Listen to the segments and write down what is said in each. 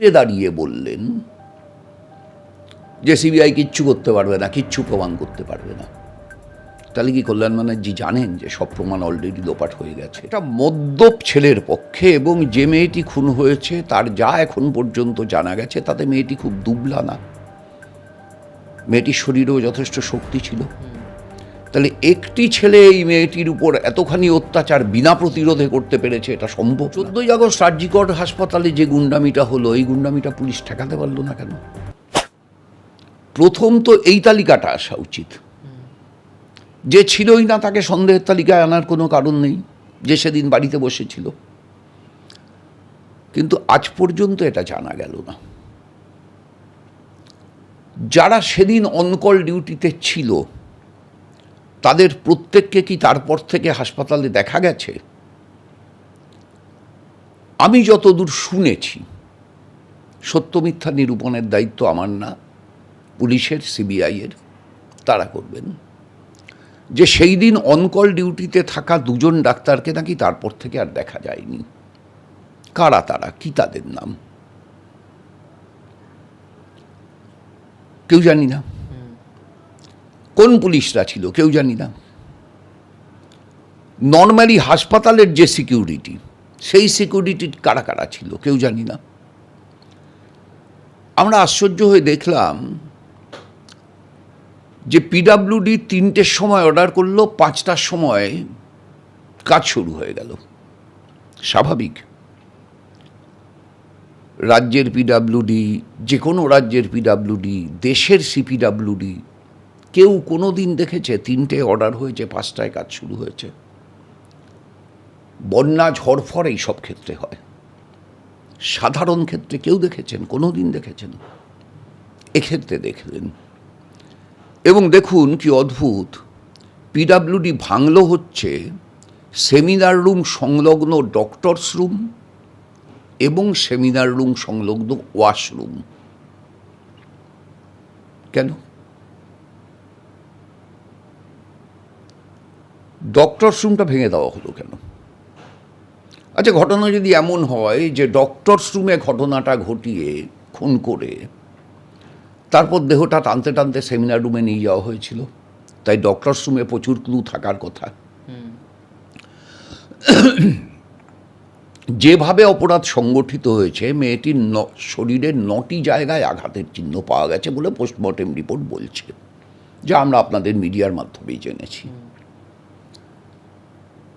দাঁড়িয়ে বললেন, যে সিবিআই কিচ্ছু করতে পারবে না, কিচ্ছু প্রমাণ করতে পারবে না। তাহলে কি কল্যাণ ব্যানার্জি জানেন যে সব প্রমাণ অলরেডি লোপাট হয়ে গেছে? এটা মদ্যপ ছেলের পক্ষে এবং যে মেয়েটি খুন হয়েছে, তার যা এখন পর্যন্ত জানা গেছে, তাতে মেয়েটি খুব দুবলা না। মেয়েটির শরীরেও যথেষ্ট শক্তি ছিল। তাহলে একটি ছেলে এই মেয়েটির উপর এতখানি অত্যাচার বিনা প্রতিরোধে করতে পেরেছে, এটা সম্ভব চোদ্দই আগস্ট রাজ্যিকর হাসপাতালে যে গুন্ডামিটা হলো, এই গুন্ডামিটা পুলিশ ঠেকাতে পারল না কেন? প্রথম তো এই তালিকাটা আসা উচিত। যে ছিলই না তাকে সন্দেহের তালিকায় আনার কোনো কারণ নেই, যে সেদিন বাড়িতে বসেছিল। কিন্তু আজ পর্যন্ত এটা জানা গেল না। যারা সেদিন অনকল ডিউটিতে ছিল তাদের প্রত্যেককে কি তারপর থেকে হাসপাতালে দেখা গেছে? আমি যতদূর শুনেছি, সত্য মিথ্যা নিরূপণের দায়িত্ব আমার না, পুলিশের, সিবিআইয়ের, তারা করবেন। যে সেই দিন অনকল ডিউটিতে থাকা দুজন ডাক্তারকে নাকি তারপর থেকে আর দেখা যায়নি। কারা তারা? কি তাদের নাম? কেউ জানি না। কোন পুলিশরা ছিল কেউ জানি না। নর্মালি হাসপাতালের যে সিকিউরিটি সেই সিকিউরিটি কারা কারা ছিল কেউ জানি না। আমরা আশ্চর্য হয়ে দেখলাম যে পিডাব্লিউডি তিনটের সময় অর্ডার করল, পাঁচটার সময় কাজ শুরু হয়ে গেল। স্বাভাবিক। রাজ্যের পিডাব্লিউডি যে কোনো রাজ্যের পিডাব্লিউডি দেশের সিপিডাব্লিউডি কেউ কোনো দিন দেখেছে তিনটে অর্ডার হয়েছে, পাঁচটায় কাজ শুরু হয়েছে। বন্যা ঝড়ফড় এই সব ক্ষেত্রে হয়। সাধারণ ক্ষেত্রে কেউ দেখেছেন কোনো দিন দেখেছেন? এক্ষেত্রে দেখলেন। এবং দেখুন কি অদ্ভুত পিডাব্লিউডি ভাঙলো হচ্ছে সেমিনার রুম সংলগ্ন ডক্টরস রুম এবং সেমিনার রুম সংলগ্ন ওয়াশরুম। কেন? ডক্টরস রুমটা ভেঙে দেওয়া হলো কেন? আচ্ছা ঘটনা যদি এমন হয় যে ডক্টরস রুমে ঘটনাটা ঘটিয়ে, খুন করে, তারপর দেহটা টানতে টানতে সেমিনার রুমে নিয়ে যাওয়া হয়েছিল, তাই ডক্টরস রুমে প্রচুর ক্লু থাকার কথা। যেভাবে অপরাধ সংগঠিত হয়েছে, মেয়েটির শরীরের নটি জায়গায় আঘাতের চিহ্ন পাওয়া গেছে বলে পোস্টমর্টেম রিপোর্ট বলছে, যা আমরা আপনাদের মিডিয়ার মাধ্যমেই জেনেছি।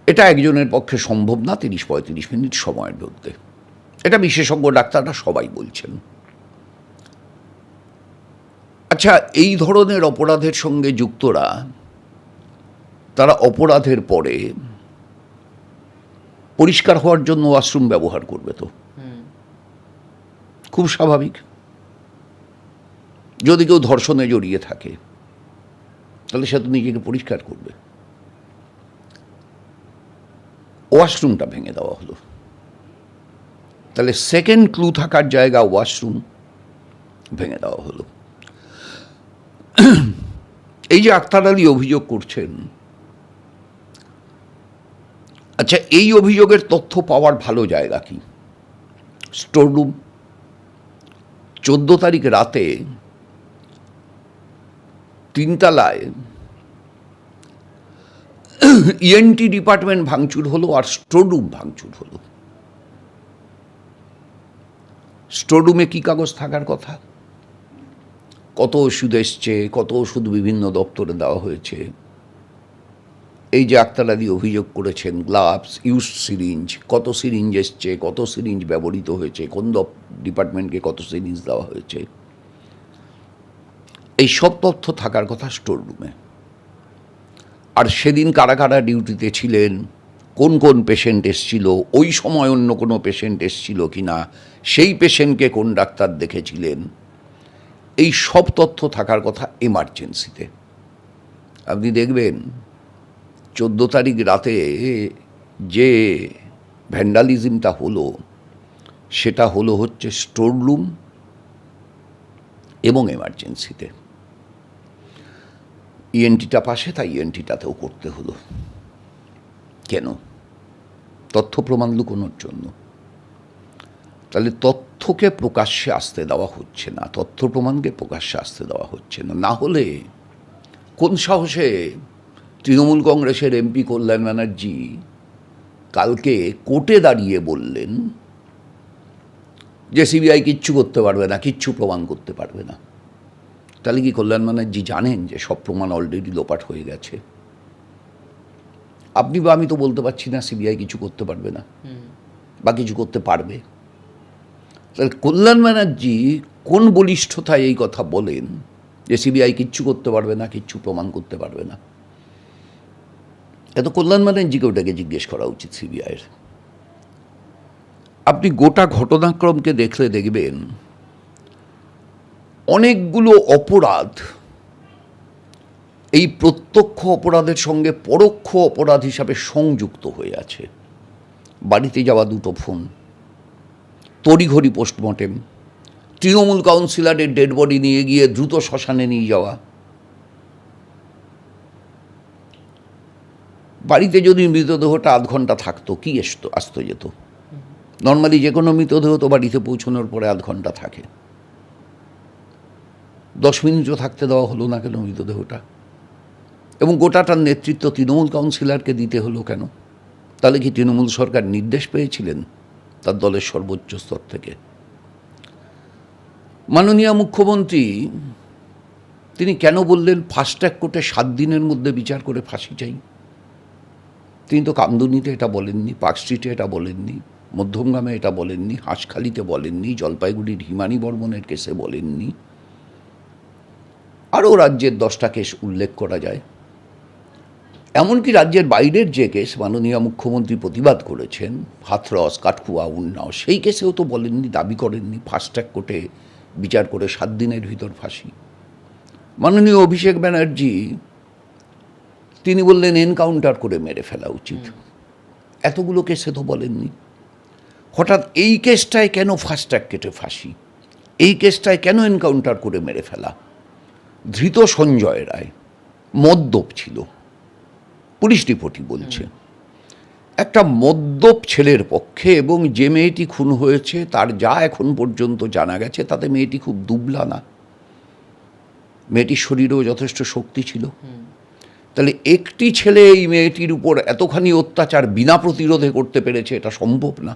এটা একজনের পক্ষে সম্ভব না তিরিশ পঁয়ত্রিশ মিনিট সময়ের মধ্যে এটা বিশেষজ্ঞ ডাক্তাররা সবাই বলছেন। আচ্ছা এই ধরনের অপরাধের সঙ্গে যুক্তরা তারা অপরাধের পরে পরিষ্কার হওয়ার জন্য ওয়াশরুম ব্যবহার করবে তো। খুব স্বাভাবিক। যদি কেউ ধর্ষণে জড়িয়ে থাকে তাহলে সে তো নিজেকে পরিষ্কার করবে। ওয়াশরুমটা ভেঙে দেওয়া হলো। তাহলে সেকেন্ড ক্লু থাকার জায়গা ওয়াশরুম ভেঙে দেওয়া হলো। এই যে আক্তার আলী অভিযোগ করছেন আচ্ছা এই অভিযোগের তথ্য পাওয়ার ভালো জায়গা কি? স্টোররুম চোদ্দ তারিখ রাতে তিনতলায় ইএনটি ডিপার্টমেন্ট ভাঙচুর হলো আর স্টোররুম ভাঙচুর হলো। স্টোররুমে কি কাগজ থাকার কথা? কত ওষুধ এসছে, কত ওষুধ বিভিন্ন দপ্তরে দেওয়া হয়েছে। এই যে আক্তারাদি অভিযোগ করেছেন, গ্লাভস ইউজ সিরিঞ্জ, কত সিরিঞ্জ এসছে, কত সিরিঞ্জ ব্যবহৃত হয়েছে, কোন ডিপার্টমেন্টকে কত সিরিঞ্জ দেওয়া হয়েছে। এই সব তথ্য থাকার কথা স্টোর রুমে আর সেদিন কারা কারা ডিউটিতে ছিলেন, কোন কোন পেশেন্ট এসছিল, ওই সময় অন্য কোনো পেশেন্ট এসছিল কি না সেই পেশেন্টকে কোন ডাক্তার দেখেছিলেন, এই সব তথ্য থাকার কথা এমার্জেন্সিতে আপনি দেখবেন, চোদ্দ তারিখ রাতে যে ভ্যান্ডালিজমটা হলো, সেটা হলো হচ্ছে স্টোর রুম এবং এমার্জেন্সিতে ইএনটিটা পাশে, তাই ইএনটিটাতেও করতে হলো। কেন? তথ্য প্রমাণ লুকোনোর জন্য। তাহলে তথ্যকে প্রকাশ্যে আসতে দেওয়া হচ্ছে না, তথ্য প্রমাণকে প্রকাশ্যে আসতে দেওয়া হচ্ছে না। না হলে কোন সাহসে তৃণমূল কংগ্রেসের এমপি কল্যাণ ব্যানার্জি কালকে কোর্টে দাঁড়িয়ে বললেন যে, সিবিআই কিচ্ছু করতে পারবে না, কিচ্ছু প্রমাণ করতে পারবে না। তাহলে কি কল্যাণ ব্যানার্জি জানেন যে সব প্রমাণ অলরেডি লোপাট হয়ে গেছে? আপনি বা আমি তো বলতে পারছি না সিবিআই কিছু করতে পারবে না। বা কিছু করতে পারবে। তাহলে কল্যাণ ব্যানার্জি কোন বলিষ্ঠতায় এই কথা বলেন যে সিবিআই কিচ্ছু করতে পারবে না কিচ্ছু প্রমাণ করতে পারবে না? এত কল্যাণ ব্যানার্জিকে ওটাকে জিজ্ঞেস করা উচিত সিবিআইয়ের। আপনি গোটা ঘটনাক্রমকে দেখলে দেখবেন অনেকগুলো অপরাধ, এই প্রত্যক্ষ অপরাধের সঙ্গে পরোক্ষ অপরাধ হিসাবে সংযুক্ত হয়ে আছে। বাড়িতে যাওয়া দুটো ফোন, তড়িঘড়ি পোস্টমর্টেম, তৃণমূল কাউন্সিলরের ডেড বডি নিয়ে গিয়ে দ্রুত শ্মশানে নিয়ে যাওয়া। বাড়িতে যদি মৃতদেহটা আধ ঘণ্টা থাকতো, কি আসতো আসতো যেত? নর্মালি যে কোনো মৃতদেহ তো বাড়িতে পৌঁছানোর পরে আধ ঘণ্টা থাকে। দশ মিনিটও থাকতে দেওয়া হলো না কেন মৃতদেহটা? এবং গোটাটার নেতৃত্ব তৃণমূল কাউন্সিলরকে দিতে হলো কেন? তাহলে কি তৃণমূল সরকার নির্দেশ পেয়েছিলেন তার দলের সর্বোচ্চ স্তর থেকে? মাননীয় মুখ্যমন্ত্রী, তিনি কেন বললেন ফাস্ট্যাগ কোর্টে সাত দিনের মধ্যে বিচার করে ফাঁসি চাই তিনি তো কামদুনিতে এটা বলেননি, পার্ক স্ট্রিটে এটা বলেননি, মধ্যমগ্রামে এটা বলেননি, হাঁসখালিতে বলেননি, জলপাইগুড়ির হিমানি বর্মনের কেসে বলেননি। আরও রাজ্যের দশটা কেস উল্লেখ করা যায়। এমনকি রাজ্যের বাইরের যে কেস মাননীয় মুখ্যমন্ত্রী প্রতিবাদ করেছেন হাথরস কাঠকুয়া উন্নাও সেই কেসেও তো বলেননি দাবি করেননি ফাস্ট্যাগ কোর্টে বিচার করে সাত দিনের ভিতর ফাঁসি। মাননীয় অভিষেক ব্যানার্জি তিনি বললেন এনকাউন্টার করে মেরে ফেলা উচিত। এতগুলো কেসে তো বলেননি। হঠাৎ এই কেসটায় কেন ফাস্ট্যাগ কেটে ফাঁসি? এই কেসটায় কেন এনকাউন্টার করে মেরে ফেলা? ধৃত সঞ্জয় রায় মদ্যপ ছিল। পুলিশ রিপোর্টই বলছে। একটা মদ্যপ ছেলের পক্ষে এবং যে মেয়েটি খুন হয়েছে, তার যা এখন পর্যন্ত জানা গেছে, তাতে মেয়েটি খুব দুবলা না। মেয়েটির শরীরেও যথেষ্ট শক্তি ছিল। তাহলে একটি ছেলে এই মেয়েটির উপর এতখানি অত্যাচার বিনা প্রতিরোধে করতে পেরেছে, এটা সম্ভব না।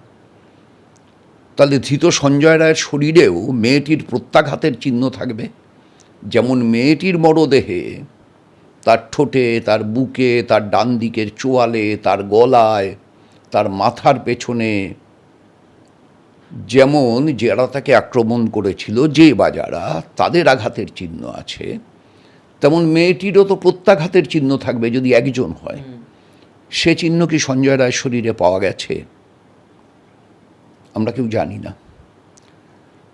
তাহলে ধৃত সঞ্জয় রায়ের শরীরেও মেয়েটির প্রত্যাঘাতের চিহ্ন থাকবে? যেমন মেয়েটির মরদেহে তার ঠোঁটে তার বুকে তার ডান দিকের চোয়ালে তার গলায় তার মাথার পেছনে যেমন যারা তাকে আক্রমণ করেছিল যে বা যারা তাদের আঘাতের চিহ্ন আছে তেমন মেয়েটিরও তো প্রত্যাঘাতের চিহ্ন থাকবে যদি একজন হয়। সে চিহ্ন কি সঞ্জয় রায়ের শরীরে পাওয়া গেছে? আমরা কেউ জানি না।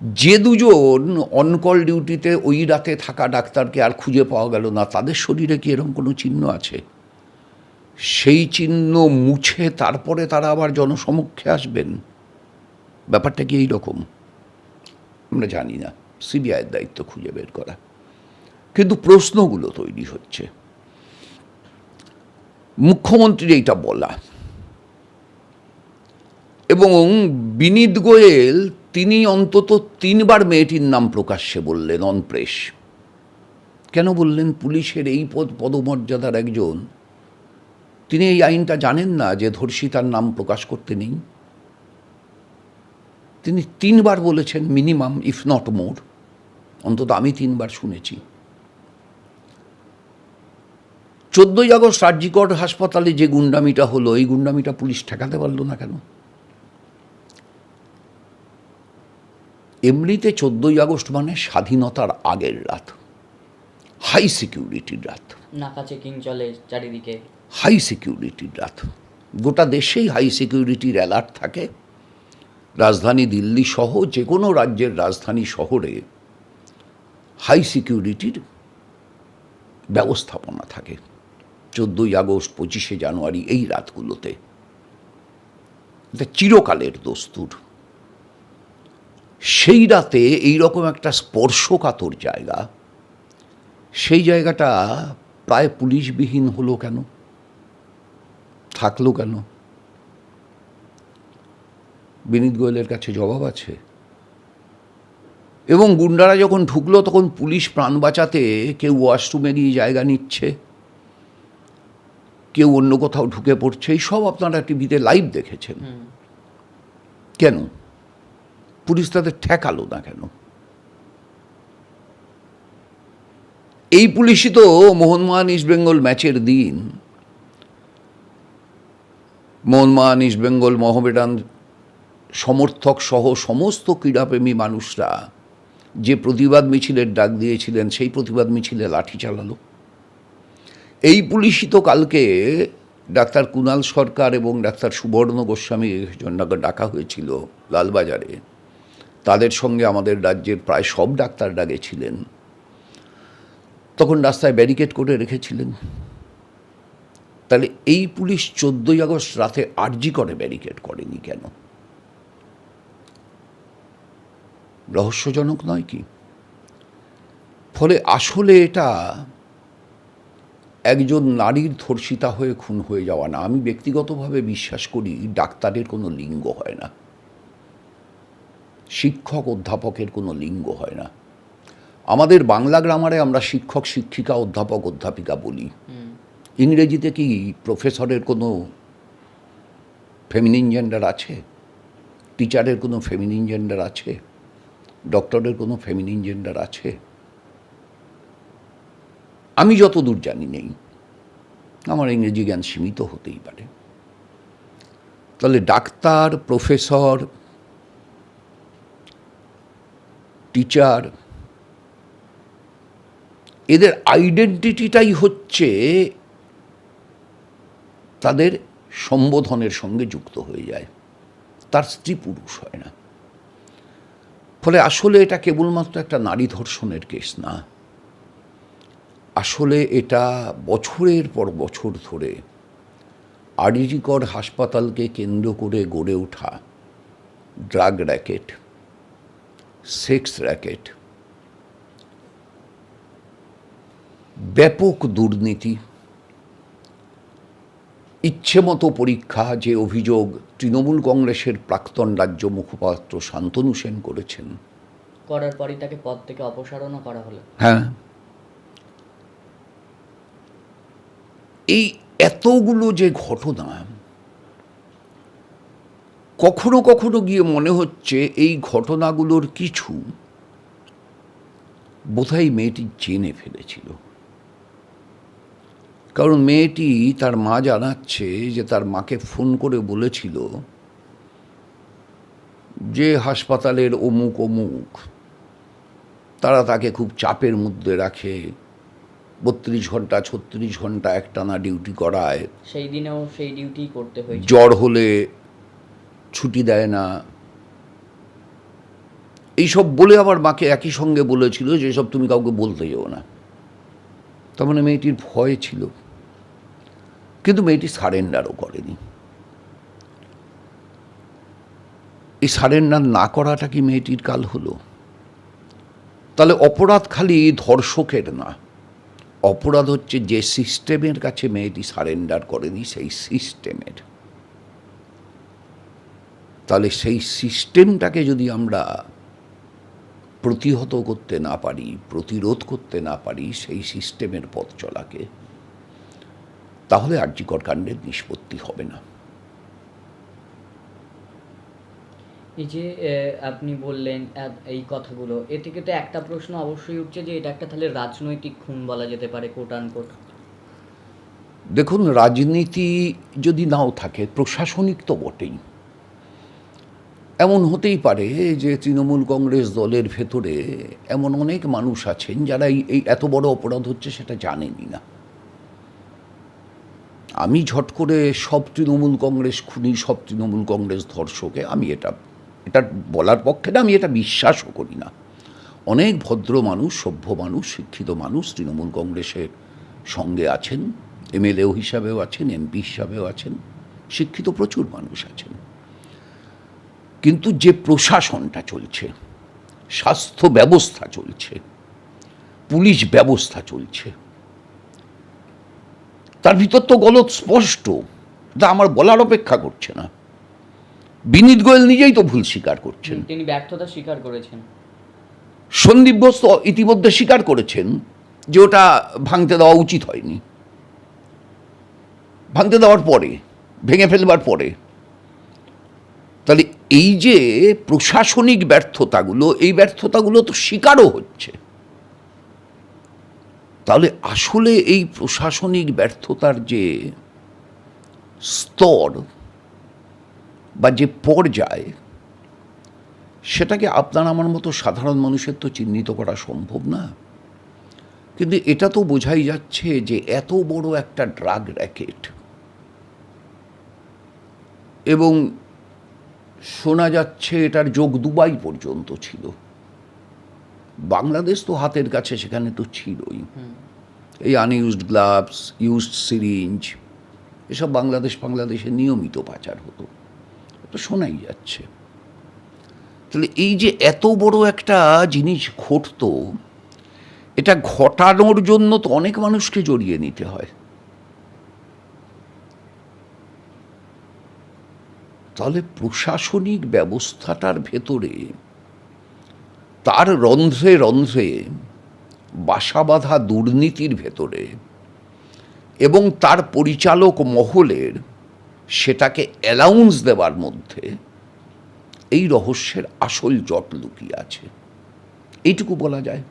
যে দুজন অনকল ডিউটিতে ওই রাতে থাকা ডাক্তারকে আর খুঁজে পাওয়া গেল না, তাদের শরীরে কি এরকম কোনো চিহ্ন আছে? সেই চিহ্ন মুছে তারপরে তারা আবার জনসমক্ষে আসবেন। ব্যাপারটা কি এইরকম? আমরা জানি না। সিবিআইয়ের দায়িত্ব খুঁজে বের করা। কিন্তু প্রশ্নগুলো তৈরি হচ্ছে। মুখ্যমন্ত্রীর এইটা বলা। এবং বিনীত গোয়েল তিনি অন্তত তিনবার মেয়েটির নাম প্রকাশ্যে বললেন অন প্রেস কেন বললেন? পুলিশের এই পদ, পদমর্যাদার একজন। তিনি এই আইনটা জানেন না যে ধর্ষিতার নাম প্রকাশ করতে নেই। তিনি তিনবার বলেছেন, মিনিমাম ইফ নট মোর অন্তত আমি তিনবার শুনেছি। চোদ্দোই আগস্ট রাজ্যিকর হাসপাতালে যে গুন্ডামিটা হলো, এই গুন্ডামিটা পুলিশ ঠেকাতে পারল না কেন? এমনিতে চোদ্দোই আগস্ট মানে স্বাধীনতার আগের রাত। হাই সিকিউরিটির রাত। নাকা চেকিং চলে চারিদিকে। হাই সিকিউরিটির রাত। গোটা দেশেই হাই সিকিউরিটির অ্যালার্ট থাকে। রাজধানী দিল্লি সহ যে কোনো রাজ্যের রাজধানী শহরে হাই সিকিউরিটির ব্যবস্থাপনা থাকে। চোদ্দোই আগস্ট পঁচিশে জানুয়ারি এই রাতগুলোতে। এটা চিরকালের দস্তুর। সেই রাতে এই রকম একটা স্পর্শকাতর জায়গা। সেই জায়গাটা প্রায় পুলিশবিহীন হলো কেন? থাকল কেন? বিনীত গোয়েলের কাছে জবাব আছে। এবং গুন্ডারা যখন ঢুকলো তখন পুলিশ প্রাণ বাঁচাতে কেউ ওয়াশরুমে গিয়ে জায়গা নিচ্ছে কেউ অন্য কোথাও ঢুকে পড়ছে এই সব আপনারা টিভিতে লাইভ দেখেছেন। কেন? পুলিশ তাদের ঠেকালো না কেন? এই পুলিশই তো মোহনমোহন ইস্টবেঙ্গল ম্যাচের দিন। মোহনমোহন ইস্টবেঙ্গল মহমেডান সমর্থক সহ সমস্ত ক্রীড়াপ্রেমী মানুষরা যে প্রতিবাদ মিছিলের ডাক দিয়েছিলেন, সেই প্রতিবাদ মিছিলে লাঠি চালালো। এই পুলিশই তো কালকে ডাক্তার কুণাল সরকার এবং ডাক্তার সুবর্ণ গোস্বামী জন্য ডাকা হয়েছিল লালবাজারে। তাদের সঙ্গে আমাদের রাজ্যের প্রায় সব ডাক্তার ডাক্তাররা গেছিলেন। তখন রাস্তায় ব্যারিকেড করে রেখেছিলেন। তাহলে এই পুলিশ চোদ্দই আগস্ট রাতে আর্জি করে ব্যারিকেড করেনি কেন? রহস্যজনক নয় কি? ফলে আসলে এটা একজন নারীর ধর্ষিতা হয়ে খুন হয়ে যাওয়া না। আমি ব্যক্তিগতভাবে বিশ্বাস করি ডাক্তারের কোনো লিঙ্গ হয় না। শিক্ষক অধ্যাপকের কোনো লিঙ্গ হয় না। আমাদের বাংলা গ্রামারে আমরা শিক্ষক শিক্ষিকা অধ্যাপক অধ্যাপিকা বলি। ইংরেজিতে কি প্রফেসরের কোনো ফেমিনিন জেন্ডার আছে? টিচারের কোনো ফেমিনিন জেন্ডার আছে? ডক্টরের কোনো ফেমিনিন জেন্ডার আছে? আমি যতদূর জানি নেই। আমার ইংরেজি জ্ঞান সীমিত হতেই পারে। তাহলে ডাক্তার প্রফেসর টিচার এদের আইডেন্টিটিটাই হচ্ছে তাদের সম্বোধনের সঙ্গে যুক্ত হয়ে যায়। তার স্ত্রী পুরুষ হয় না। ফলে আসলে এটা কেবলমাত্র একটা নারী ধর্ষণের কেস না। আসলে এটা বছরের পর বছর ধরে আরজিকর হাসপাতালকে কেন্দ্র করে গড়ে ওঠা ড্রাগ র্যাকেট সেক্স র্যাকেট ব্যাপক দুর্নীতি। ইচ্ছেমতো পরীক্ষা যে অভিযোগ তৃণমূল কংগ্রেসের প্রাক্তন রাজ্য মুখপাত্র শান্তনু সেন করেছেন। করার পরই তাকে পদ থেকে অপসারণও করা হলো। হ্যাঁ। এই এতগুলো যে ঘটনা কখনো কখনো গিয়ে মনে হচ্ছে এই ঘটনাগুলোর কিছু বোধহয় মেয়েটি জেনে ফেলেছিল। কারণ মেয়েটি তার মা জানাচ্ছে যে তার মাকে ফোন করে বলেছিল যে হাসপাতালের অমুক অমুক তারা তাকে খুব চাপের মধ্যে রাখে বত্রিশ ঘণ্টা ছত্রিশ ঘণ্টা একটানা ডিউটি করায়। সেই দিনেও সেই ডিউটি করতে হয় জ্বর হলে ছুটি দেয় না। এইসব বলে আবার মাকে একই সঙ্গে বলেছিল যে সব তুমি কাউকে বলতে যেও না। তার মানে মেয়েটির ভয় ছিল। কিন্তু মেয়েটি সারেন্ডারও করেনি। এই সারেন্ডার না করাটা কি মেয়েটির কাল হলো? তাহলে অপরাধ খালি ধর্ষকের না। অপরাধ হচ্ছে যে সিস্টেমের কাছে মেয়েটি সারেন্ডার করেনি, সেই সিস্টেমের তাহলে সেই সিস্টেমটাকে যদি আমরা প্রতিহত করতে না পারি প্রতিরোধ করতে না পারি সেই সিস্টেমের পথ চলাকে তাহলে আর্যিকর কাণ্ডের নিষ্পত্তি হবে না। এই যে আপনি বললেন এই কথাগুলো এ থেকে তো একটা প্রশ্ন অবশ্যই উঠছে যে এটা একটা তাহলে রাজনৈতিক খুন বলা যেতে পারে কোট আনকোট দেখুন রাজনীতি যদি নাও থাকে প্রশাসনিক তো বটেই। এমন হতেই পারে যে তৃণমূল কংগ্রেস দলের ভেতরে এমন অনেক মানুষ আছেন যারা এই এত বড় অপরাধ হচ্ছে সেটা জানেনই না। আমি ঝট করে সব তৃণমূল কংগ্রেস খুনি, সব তৃণমূল কংগ্রেস ধর্ষকে, আমি এটা এটা বলার পক্ষে না, আমি এটা বিশ্বাসও করি না। অনেক ভদ্র মানুষ, সভ্য মানুষ, শিক্ষিত মানুষ তৃণমূল কংগ্রেসের সঙ্গে আছেন, এমএলএও হিসাবেও আছেন, এমপি হিসাবেও আছেন, শিক্ষিত প্রচুর মানুষ আছেন। কিন্তু যে প্রশাসনটা চলছে স্বাস্থ্য ব্যবস্থা চলছে পুলিশ ব্যবস্থা চলছে তার ভিতর তো গলত স্পষ্ট তা আমার বলার অপেক্ষা করছে না। বিনীত গোয়েল নিজেই তো ভুল স্বীকার করছেন। তিনি ব্যর্থতা স্বীকার করেছেন। সন্দীপ ঘোষ তো ইতিমধ্যে স্বীকার করেছেন যে ওটা ভাঙতে দেওয়া উচিত হয়নি। ভাঙতে দেওয়ার পরে ভেঙে ফেলবার পরে। তাহলে এই যে প্রশাসনিক ব্যর্থতাগুলো, এই ব্যর্থতাগুলো তো স্বীকারও হচ্ছে। তাহলে আসলে এই প্রশাসনিক ব্যর্থতার যে স্তর বা যে পর্যায়, সেটাকে আপনার আমার মতো সাধারণ মানুষের তো চিহ্নিত করা সম্ভব না। কিন্তু এটা তো বোঝাই যাচ্ছে যে এত বড় একটা ড্রাগ র্যাকেট এবং শোনা যাচ্ছে এটার যোগ দুবাই পর্যন্ত ছিল। বাংলাদেশ তো হাতের কাছে সেখানে তো ছিলই। এই আনইউজড গ্লাভস ইউজড সিরিঞ্জ এসব বাংলাদেশ বাংলাদেশে নিয়মিত পাচার হতো। তো শোনাই যাচ্ছে। তাহলে এই যে এত বড় একটা জিনিস ঘটতো এটা ঘটানোর জন্য তো অনেক মানুষকে জড়িয়ে নিতে হয়। তাহলে প্রশাসনিক ব্যবস্থাটার ভেতরে তার রন্ধ্রে রন্ধ্রে বাসা বাঁধা দুর্নীতির ভেতরে এবং তার পরিচালক মহলের সেটাকে অ্যালাউন্স দেওয়ার মধ্যে এই রহস্যের আসল জট লুকিয়ে আছে। এইটুকু বলা যায়।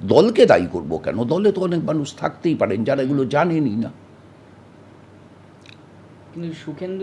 দলকে দায়ী করব কেন? দলে তো অনেক মানুষ থাকতেই পারেন, যারা এগুলো জানেনই না। সুখেন্দু